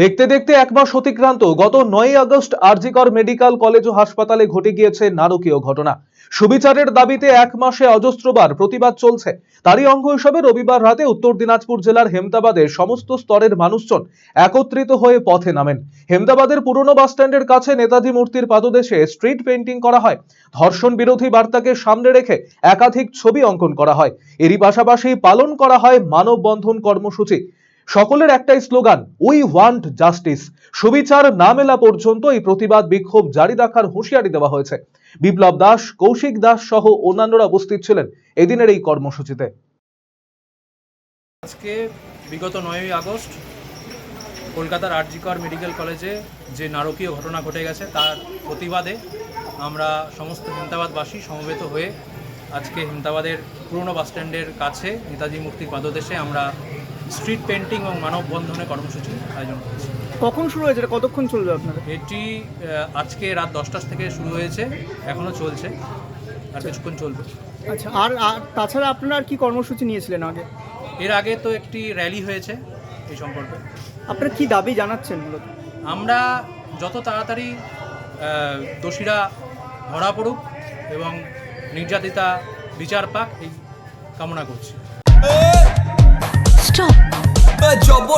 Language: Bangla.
দেখতে দেখতে এক মাস অতিক্রান্ত। গত নয় আগস্ট আরজিকর মেডিকেল কলেজ ও হাসপাতালে ঘটে গিয়েছে নারকীয় ঘটনা। সুবিচারের দাবিতে এক মাসে অজস্রবার প্রতিবাদ চলছে। তারই অঙ্গ হিসেবে রবিবার রাতে উত্তর দিনাজপুর জেলার হেমতাবাদে সমস্ত স্তরের মানুষজন একত্রিত হয়ে পথে নামেন। হেমদাবাদের পুরনো বাসস্ট্যান্ডের কাছে নেতাজি মূর্তির পাদদেশে স্ট্রিট পেইন্টিং করা হয়। ধর্ষণ বিরোধী বার্তাকে সামনে রেখে একাধিক ছবি অঙ্কন করা হয়। এরই পাশাপাশি পালন করা হয় মানববন্ধন কর্মসূচি। সকলের একটাই স্লোগান উই ওয়ান্ট জাস্টিস সুবিচার না মেলা পর্যন্ত এই প্রতিবাদ বিক্ষোভ জারি রাখার হুঁশিয়ারি দেওয়া হয়েছে। বিপ্লব দাস, কৌশিক দাস সহ অন্যান্যরা উপস্থিত ছিলেন এদিনের এই কর্মসূচিতে। আজকে বিগত নয়ই আগস্ট কলকাতার আরজিকর মেডিকেল কলেজে যে নারকীয় ঘটনা ঘটে গেছে, তার প্রতিবাদে আমরা সমস্ত হেমতাবাদবাসী সমবেত হয়ে আজকে হেমতাবাদের পুরনো বাসস্ট্যান্ডের কাছে নেতাজি মুক্তির পাদদেশে আমরা স্ট্রিট পেন্টিং এবং মানববন্ধনের কর্মসূচি আয়োজন করেছি। কখন শুরু হয়েছে? এটা কতক্ষণ চলবে আপনাদের? এটি আজকে রাত দশটা থেকে শুরু হয়েছে এখনও চলছে আর কিছুক্ষণ চলবে। আচ্ছা আর আর তাছাড়া আপনারা আর কি কর্মসূচি নিয়েছিলেন আগে? এর আগে তো একটি র্যালি হয়েছে এই সম্পর্কে। আপনারা কি দাবি জানাচ্ছেন মূলত? আমরা যত তাড়াতাড়ি আহ, দোষীরা ধরা পড়ুক এবং নির্যাতিতা বিচার পাক এই কামনা করছি।